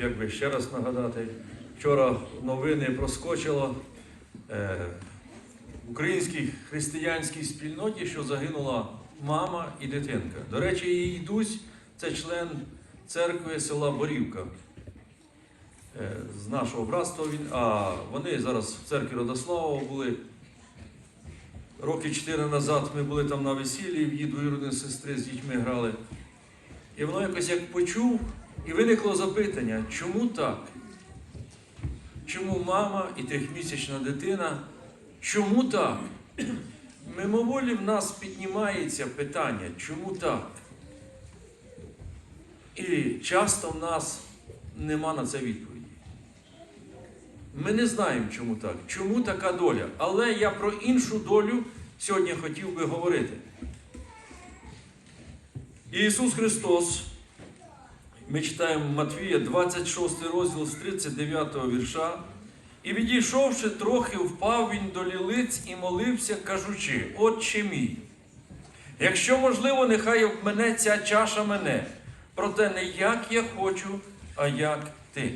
Як би ще раз нагадати, вчора новини проскочило е, в українській християнській спільноті, що загинула мама і дитинка. До речі, її Дусь це член церкви села Борівка. Е, з нашого братства він, а вони зараз в церкві Родославова були. Роки чотири назад ми були там на весіллі, в її двоюродної сестри з дітьми грали. І воно якось як почув, і виникло запитання, чому так? Чому мама і трьохмісячна дитина? Чому так? Мимоволі в нас піднімається питання, чому так? І часто в нас нема на це відповіді. Ми не знаємо, чому так, чому така доля. Але я про іншу долю сьогодні хотів би говорити. Ісус Христос, ми читаємо Матвія 26 розділ з 39 вірша. І відійшовши трохи, впав він до лілиць і молився, кажучи: Отче мій, якщо можливо, нехай обмене ця чаша мене, проте не як я хочу, а як ти.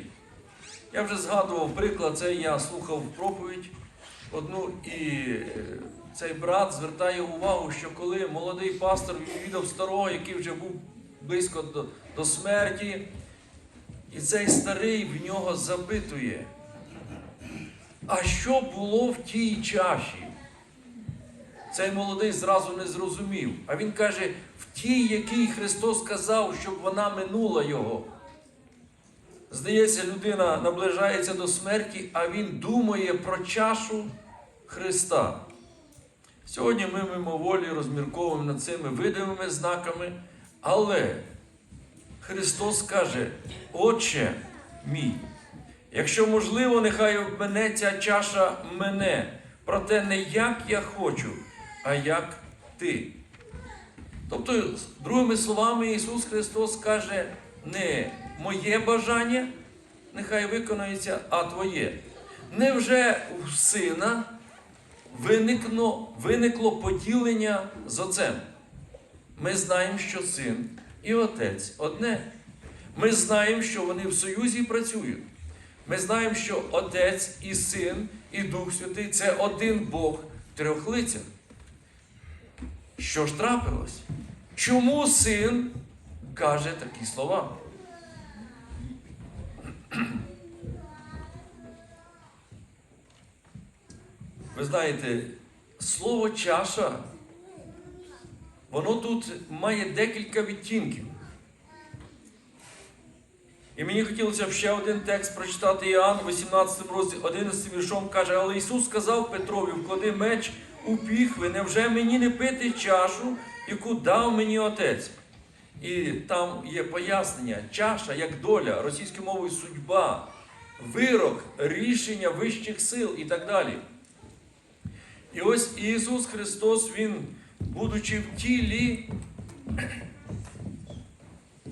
Я вже згадував приклад, це я слухав проповідь одну, і е, цей брат звертає увагу, що коли молодий пастор відвідав старого, який вже був близько до, до смерті, і цей старий в нього запитує, а що було в тій чаші? Цей молодий зразу не зрозумів. А він каже, в тій, якій Христос сказав, щоб вона минула його. Здається, людина наближається до смерті, а він думає про чашу Христа. Сьогодні ми мимоволі розмірковуємо над цими видимими знаками, але Христос каже, Отче мій, якщо можливо, нехай обмене ця чаша мене, проте не як я хочу, а як ти. Тобто, другими словами, Ісус Христос каже, не моє бажання, нехай виконається, а твоє. Невже у сина виникло, виникло поділення з отцем? Ми знаємо, що син і отець одне. Ми знаємо, що вони в союзі працюють. Ми знаємо, що Отець і Син, і Дух Святий це один Бог в трьох лицях. Що ж трапилось? Чому син каже такі слова? Ви знаєте, слово чаша, воно тут має декілька відтінків. І мені хотілося б ще один текст прочитати Іоанн, 18 розділ, 11 віршом каже, але Ісус сказав Петрові, вклади меч у піхви, невже мені не пити чашу, яку дав мені Отець? І там є пояснення, чаша як доля, російською мовою судьба, вирок, рішення вищих сил і так далі. І ось Ісус Христос, Він, будучи в тілі,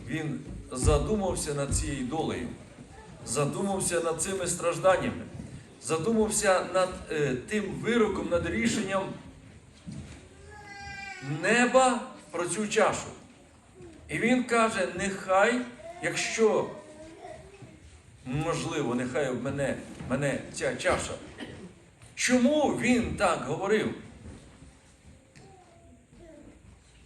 Він задумався над цією долею, задумався над цими стражданнями, задумався над е, тим вироком, над рішенням неба про цю чашу. І він каже: нехай, якщо можливо, нехай в мене, мене ця чаша. Чому він так говорив?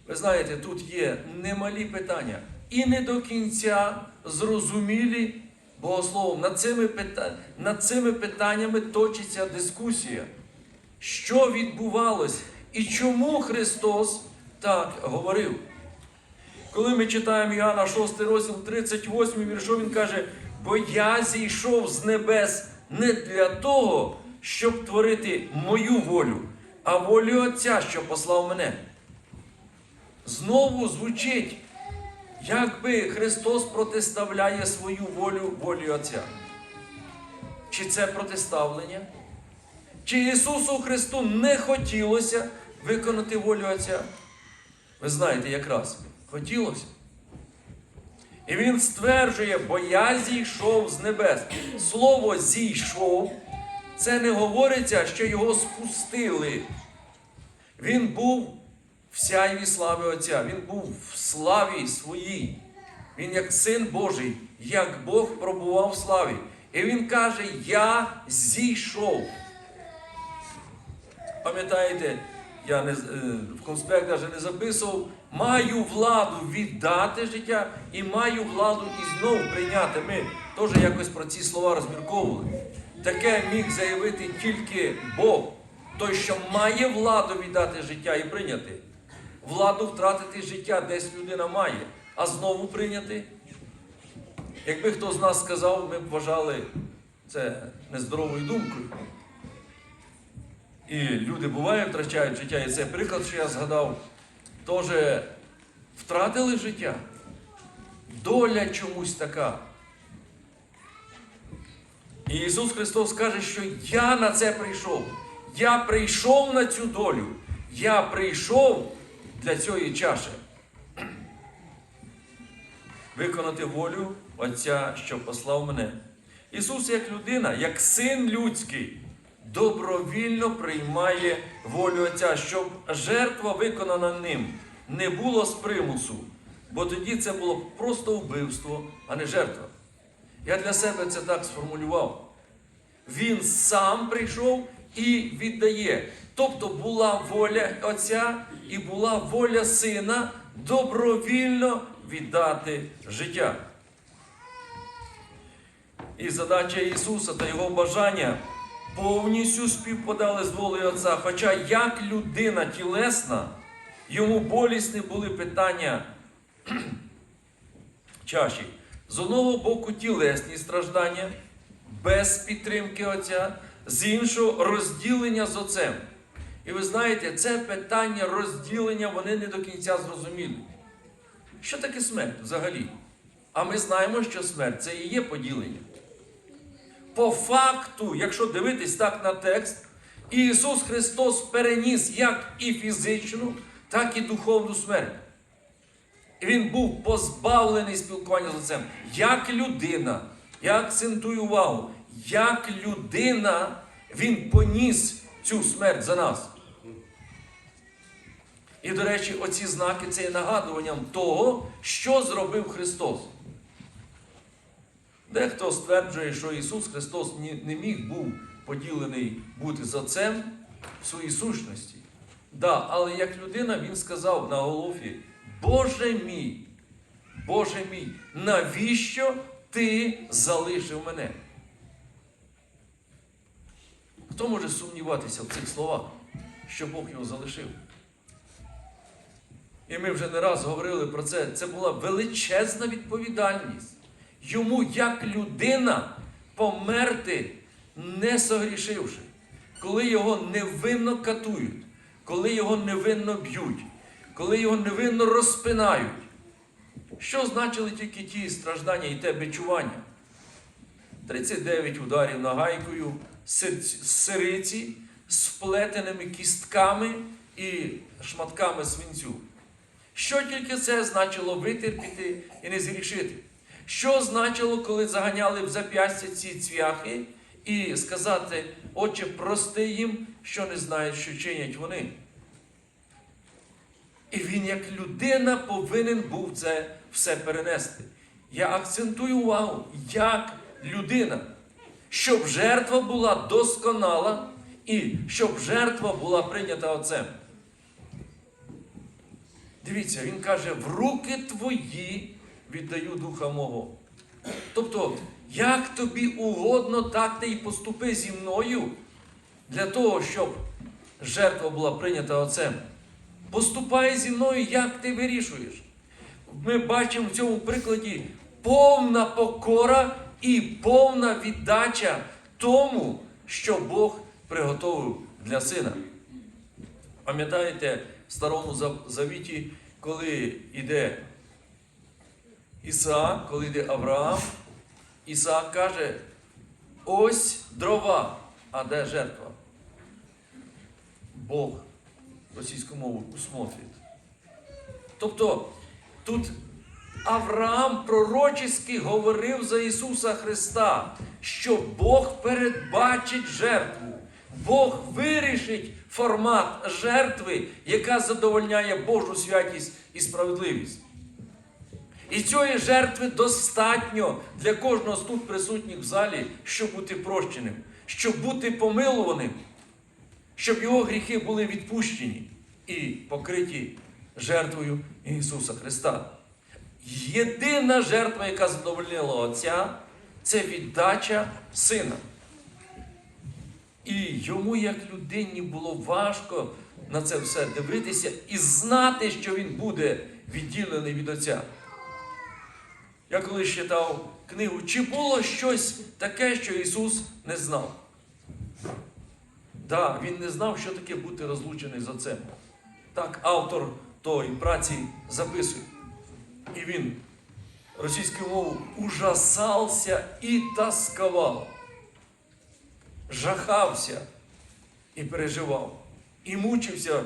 Ви знаєте, тут є немалі питання і не до кінця зрозумілі богословом. Над цими, пита... Над цими питаннями точиться дискусія. Що відбувалось і чому Христос так говорив? Коли ми читаємо Іоанна 6 розділ 38 віршо, він каже, бо я зійшов з небес не для того, щоб творити мою волю, а волю Отця, що послав мене. Знову звучить, якби Христос протиставляє свою волю волі Отця. Чи це протиставлення? Чи Ісусу Христу не хотілося виконати волю Отця? Ви знаєте, якраз хотілося. І він стверджує, бо я зійшов з небес. Слово зійшов, це не говориться, що його спустили. Він був в сяйві слави Отця, він був в славі своїй. Він як син Божий, як Бог пробував в славі. І він каже: Я зійшов. Пам'ятаєте, я не, е, в конспект навіть не записував, маю владу віддати життя і маю владу і знову прийняти. Ми теж якось про ці слова розмірковували. Таке міг заявити тільки Бог, той, що має владу віддати життя і прийняти. Владу втратити життя десь людина має, а знову прийняти. Якби хто з нас сказав, ми б вважали це нездоровою думкою. І люди буває втрачають життя. І це приклад, що я згадав, теж втратили життя. Доля чомусь така. І Ісус Христос каже, що я на це прийшов. Я прийшов на цю долю. Я прийшов для цієї чаші. Виконати волю Отця, що послав мене. Ісус, як людина, як син людський, добровільно приймає волю Отця, щоб жертва, виконана ним, не було з примусу, бо тоді це було просто вбивство, а не жертва. Я для себе це так сформулював. Він сам прийшов і віддає. Тобто була воля Отця і була воля Сина добровільно віддати життя. І задача Ісуса та Його бажання повністю співпадали з волею Отця. Хоча як людина тілесна, йому болісні були питання чаші. З одного боку тілесні страждання, без підтримки Отця, з іншого розділення з Отцем. І ви знаєте, це питання розділення вони не до кінця зрозуміли. Що таке смерть взагалі? А ми знаємо, що смерть це і є поділення. По факту, якщо дивитись так на текст, Ісус Христос переніс як і фізичну, так і духовну смерть. Він був позбавлений спілкування з Отцем. Як людина, я акцентую увагу, як людина Він поніс цю смерть за нас. І, до речі, оці знаки це є нагадуванням того, що зробив Христос. Дехто стверджує, що Ісус Христос не міг був поділений бути з Отцем в своїй сущності. Да, але як людина Він сказав на Голофі, Боже мій, Боже мій, навіщо ти залишив мене? Хто може сумніватися в цих словах, що Бог його залишив? І ми вже не раз говорили про це. Це була величезна відповідальність. Йому, як людина, померти, не согрішивши, коли його невинно катують, коли його невинно б'ють, коли його невинно розпинають. Що значили тільки ті страждання і те бичування? 39 ударів нагайкою, сириці з вплетеними кістками і шматками свинцю. Що тільки це значило витерпіти і не зрішити? Що значило, коли заганяли в зап'ястя ці цвяхи і сказати, Отче, прости їм, що не знають, що чинять вони? І він, як людина, повинен був це все перенести. Я акцентую увагу, як людина, щоб жертва була досконала і щоб жертва була прийнята Отцем. Дивіться, він каже, в руки твої віддаю духа мого. Тобто, як тобі угодно, так ти і поступи зі мною для того, щоб жертва була прийнята Отцем. Поступай зі мною, як ти вирішуєш. Ми бачимо в цьому прикладі повна покора і повна віддача тому, що Бог приготовив для сина. Пам'ятаєте Старому Завіті, коли йде Ісаак, коли йде Авраам, Ісаак каже: ось дрова, а де жертва? Бог російську мову усмотрить. Тобто тут Авраам пророчески говорив за Ісуса Христа, що Бог передбачить жертву, Бог вирішить формат жертви, яка задовольняє Божу святість і справедливість. І цієї жертви достатньо для кожного з тут присутніх в залі, щоб бути прощеним, щоб бути помилуваним, щоб його гріхи були відпущені і покриті жертвою Ісуса Христа. Єдина жертва, яка задовольнила Отця, це віддача Сина. І йому, як людині, було важко на це все дивитися і знати, що він буде відділений від Отця. Я колись читав книгу, чи було щось таке, що Ісус не знав? Так, Він не знав, що таке бути розлучений з Отцем. Так, автор тої праці записує. І він російською мовою ужасався і тосковав, жахався і переживав, і мучився,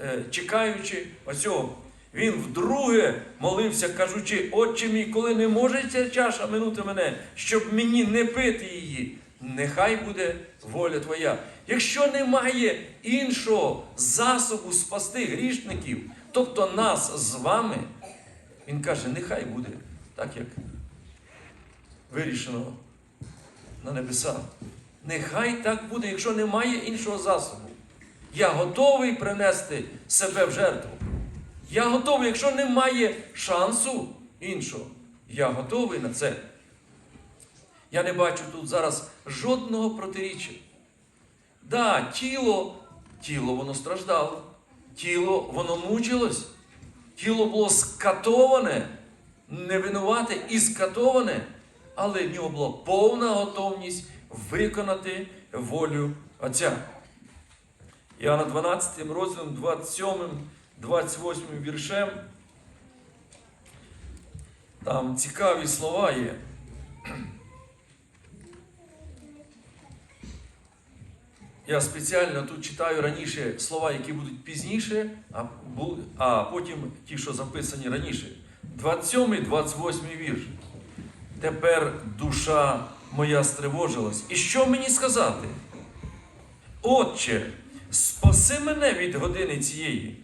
е, чекаючи оцього. Він вдруге молився, кажучи, Отче мій, коли не може ця чаша минути мене, щоб мені не пити її, нехай буде воля Твоя. Якщо немає іншого засобу спасти грішників, тобто нас з вами, він каже, нехай буде так, як вирішено на небесах. Нехай так буде, якщо немає іншого засобу. Я готовий принести себе в жертву. Я готовий, якщо немає шансу іншого, я готовий на це. Я не бачу тут зараз жодного протиріччя. Да, тіло, тіло воно страждало, тіло воно мучилось, тіло було скатоване, не винувате і скатоване, але в нього була повна готовність виконати волю Отця. Іоанна 12 розділом 27, 28 віршем. Там цікаві слова є. Я спеціально тут читаю раніше слова, які будуть пізніше, а, потім ті, що записані раніше. 27, 28 вірш. Тепер душа моя стривожилась. І що мені сказати? Отче, спаси мене від години цієї.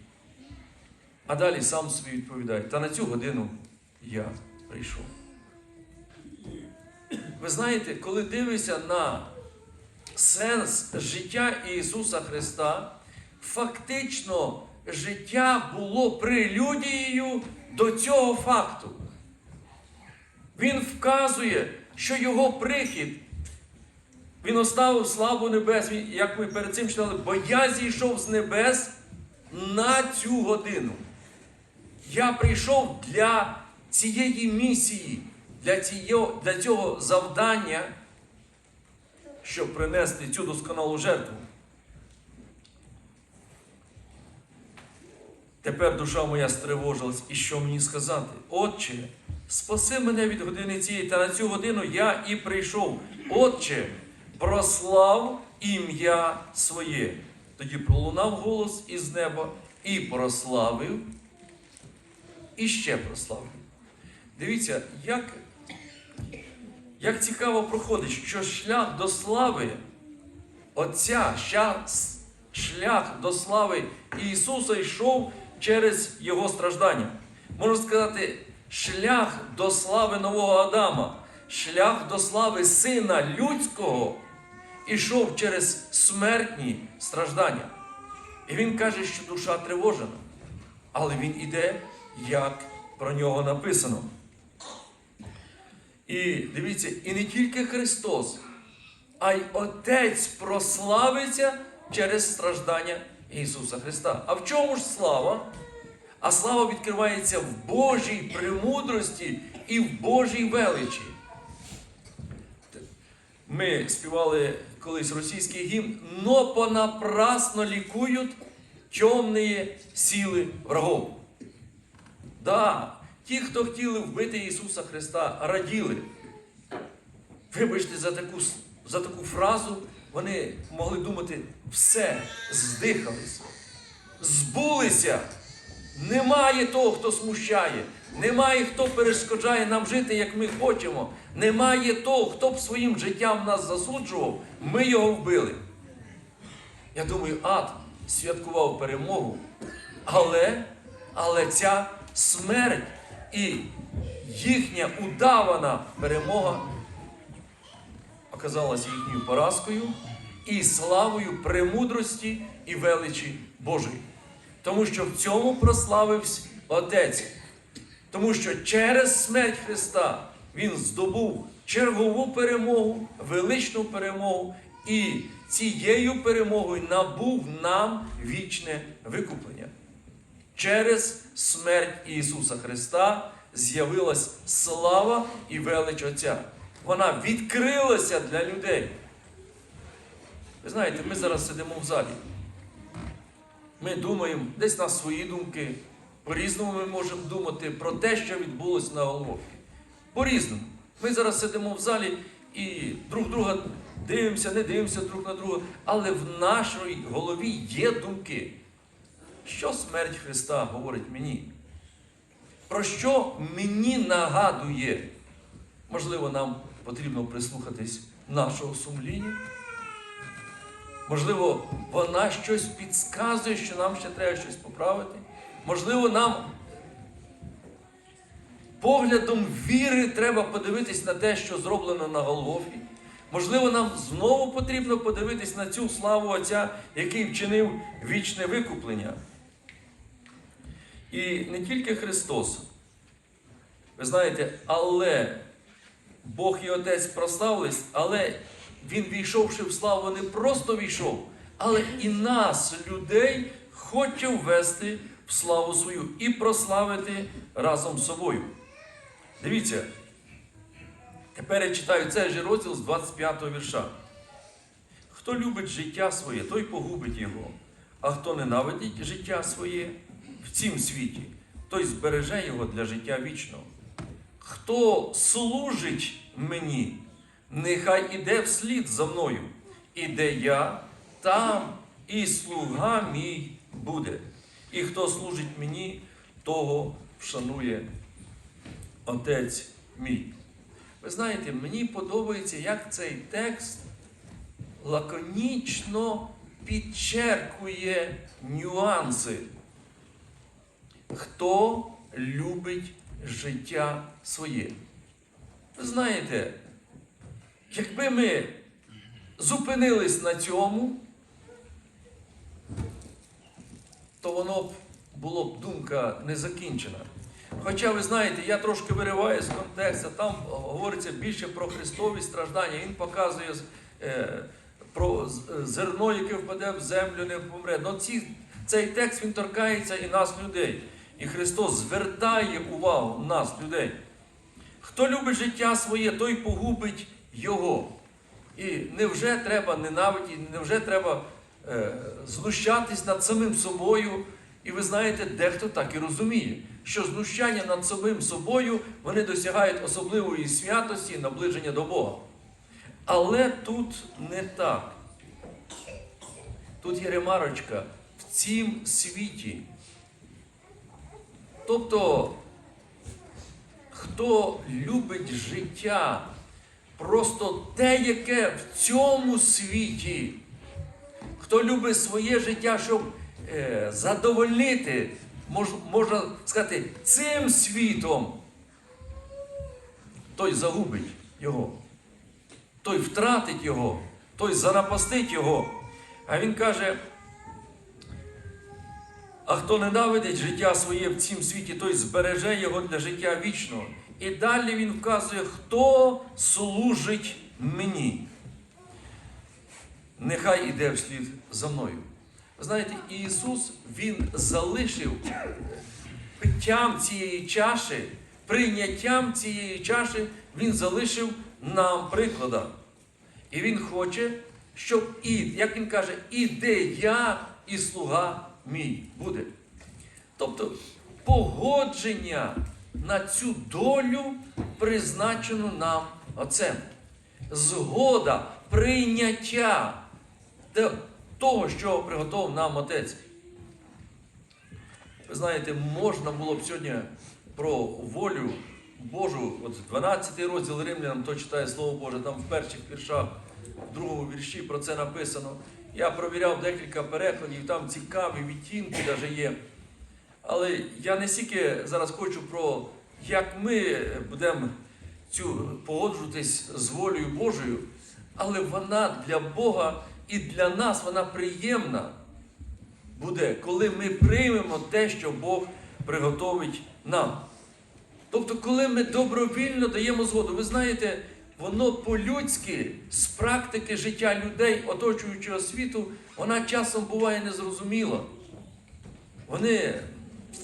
А далі сам собі відповідає, та на цю годину я прийшов. Ви знаєте, коли дивишся на сенс життя Ісуса Христа, фактично життя було прелюдією до цього факту. Він вказує, що його прихід, він оставив славу небес, як ми перед цим читали, бо я зійшов з небес на цю годину. Я прийшов для цієї місії, для цього, для цього завдання, щоб принести цю досконалу жертву. Тепер душа моя стривожилась, і що мені сказати? Отче, спаси мене від години цієї, та на цю годину я і прийшов. Отче, прослав ім'я своє. Тоді пролунав голос із неба і прославив, і ще прославив. Дивіться, як, як цікаво проходить, що шлях до слави Отця, шлях, до слави Ісуса йшов через Його страждання. Можна сказати, шлях до слави нового Адама, шлях до слави Сина Людського ішов через смертні страждання. І він каже, що душа тривожена. Але він іде, як про нього написано. І дивіться, і не тільки Христос, а й Отець прославиться через страждання Ісуса Христа. А в чому ж слава? А слава відкривається в Божій премудрості і в Божій величі. Ми співали колись російський гімн, но понапрасно лікують темні сили врагов. Да, ті, хто хотіли вбити Ісуса Христа, раділи. Вибачте за таку, за таку фразу, вони могли думати, все, здихалися, збулися. Немає того, хто смущає, немає хто перешкоджає нам жити, як ми хочемо. Немає того, хто б своїм життям нас засуджував, ми його вбили. Я думаю, ад святкував перемогу, але, але ця смерть і їхня удавана перемога оказалася їхньою поразкою і славою премудрості і величі Божої. Тому що в цьому прославився Отець. Тому що через смерть Христа Він здобув чергову перемогу, величну перемогу, і цією перемогою набув нам вічне викуплення. Через смерть Ісуса Христа з'явилась слава і велич Отця. Вона відкрилася для людей. Ви знаєте, ми зараз сидимо в залі. Ми думаємо, десь на свої думки. По-різному ми можемо думати про те, що відбулося на Голгофі. По-різному. Ми зараз сидимо в залі і друг друга дивимося, не дивимося друг на друга, але в нашій голові є думки. Що смерть Христа говорить мені? Про що мені нагадує? Можливо, нам потрібно прислухатись нашого сумління. Можливо, вона щось підказує, що нам ще треба щось поправити. Можливо, нам поглядом віри треба подивитись на те, що зроблено на Голгофі. Можливо, нам знову потрібно подивитись на цю славу Отця, який вчинив вічне викуплення. І не тільки Христос. Ви знаєте, але Бог і Отець прославились, але Він, війшовши в славу, не просто війшов, але і нас, людей, хоче ввести в славу свою і прославити разом з собою. Дивіться, тепер я читаю цей же розділ з 25 го вірша. Хто любить життя своє, той погубить його, а хто ненавидить життя своє в цім світі, той збереже його для життя вічного. Хто служить мені, нехай іде вслід за мною, і де я, там і слуга мій буде. І хто служить мені, того вшанує Отець мій. Ви знаєте, мені подобається, як цей текст лаконічно підчеркує нюанси. Хто любить життя своє? Ви знаєте, якби ми зупинились на цьому, то воно б було б думка не закінчена. Хоча, ви знаєте, я трошки вириваю з контексту, там говориться більше про Христові страждання. Він показує е, про зерно, яке впаде в землю, не помре. Но ці, цей текст він торкається і нас, людей. І Христос звертає увагу нас, людей. Хто любить життя своє, той погубить його. І невже треба ненавидіти, невже треба е, знущатись над самим собою? І ви знаєте, дехто так і розуміє, що знущання над самим собою вони досягають особливої святості, наближення до Бога. Але тут не так. Тут є ремарочка в цім світі. Тобто, хто любить життя, просто те, яке в цьому світі, хто любить своє життя, щоб е, задовольнити, мож, можна сказати, цим світом, той загубить його, той втратить його, той занапастить його. А він каже. А хто ненавидить життя своє в цім світі, той збереже його для життя вічного. І далі він вказує, хто служить мені. Нехай іде вслід за мною. Знаєте, Ісус Він залишив питтям цієї чаші, прийняттям цієї чаші, Він залишив нам приклада. І Він хоче, щоб і, як він каже, і де я, і слуга мій буде. Тобто погодження на цю долю, призначену нам Отцем. Згода, прийняття того, що приготував нам Отець. Ви знаєте, можна було б сьогодні про волю Божу, от 12 розділ Римлянам, то читає Слово Боже, там в перших віршах, в другому вірші про це написано. Я провіряв декілька перекладів, там цікаві відтінки навіть є. Але я не стільки зараз хочу про як ми будемо цю погоджуватись з волею Божою, але вона для Бога і для нас вона приємна буде, коли ми приймемо те, що Бог приготовить нам. Тобто, коли ми добровільно даємо згоду, ви знаєте, воно по-людськи з практики життя людей, оточуючого світу, вона часом буває незрозуміла. Вони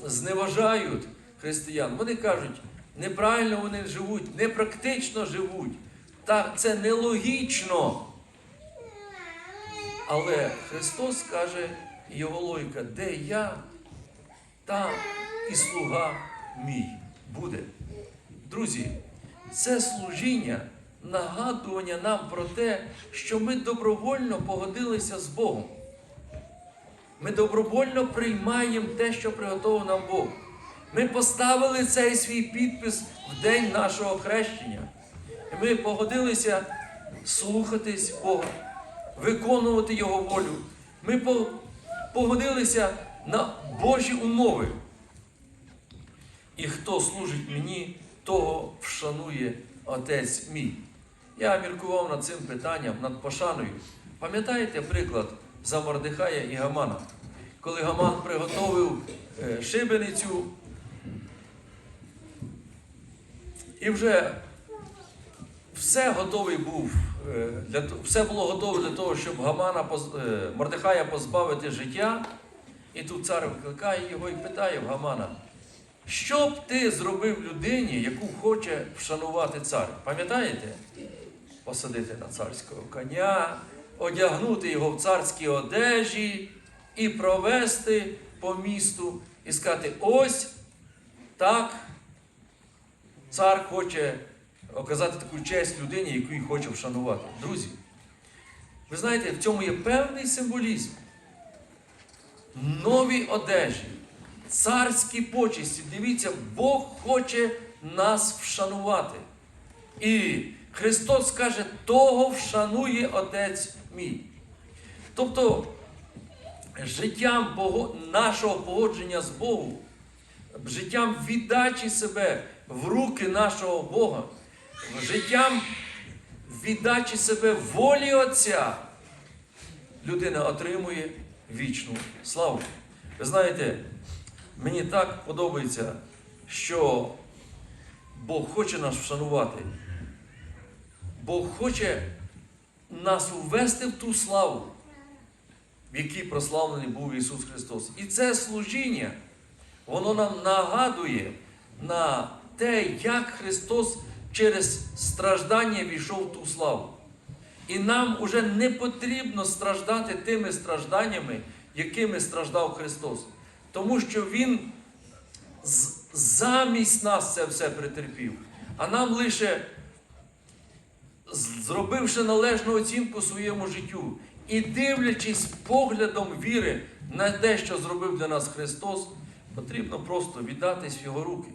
зневажають християн. Вони кажуть, неправильно вони живуть, непрактично живуть. Та це нелогічно. Але Христос каже, його логіка, де я, там і слуга мій буде. Друзі, це служіння, нагадування нам про те, що ми добровольно погодилися з Богом. Ми добровольно приймаємо те, що приготував нам Бог. Ми поставили цей свій підпис в день нашого хрещення. І ми погодилися слухатись Бога, виконувати Його волю. Ми погодилися на Божі умови. І хто служить мені, того вшанує Отець мій. Я міркував над цим питанням, над пошаною. Пам'ятаєте приклад за Мордихая і Гамана? Коли Гаман приготовив е, шибеницю, і вже все готовий був, е, все було готове для того, щоб Гамана, е, Мордихая позбавити життя. І тут цар викликає його і питає в Гамана, що б ти зробив людині, яку хоче вшанувати цар? Пам'ятаєте? Посадити на царського коня, одягнути його в царські одежі і провести по місту і сказати: ось так цар хоче оказати таку честь людині, яку й хоче вшанувати. Друзі, ви знаєте, в цьому є певний символізм. Нові одежі, царські почесті. Дивіться, Бог хоче нас вшанувати. І Христос каже, того вшанує Отець мій. Тобто, життям нашого погодження з Богом, життям віддачі себе в руки нашого Бога, життям віддачі себе волі Отця, людина отримує вічну славу. Ви знаєте, мені так подобається, що Бог хоче нас вшанувати. Бог хоче нас увести в ту славу, в якій прославлений був Ісус Христос. І це служіння, воно нам нагадує на те, як Христос через страждання війшов в ту славу. І нам уже не потрібно страждати тими стражданнями, якими страждав Христос. Тому що Він замість нас це все претерпів. А нам лише, зробивши належну оцінку своєму життю і дивлячись поглядом віри на те, що зробив для нас Христос, потрібно просто віддатись в Його руки.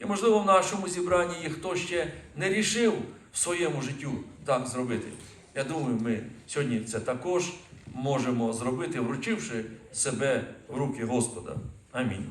І, можливо, в нашому зібранні є хто ще не рішив в своєму життю так зробити. Я думаю, ми сьогодні це також можемо зробити, вручивши себе в руки Господа. Амінь.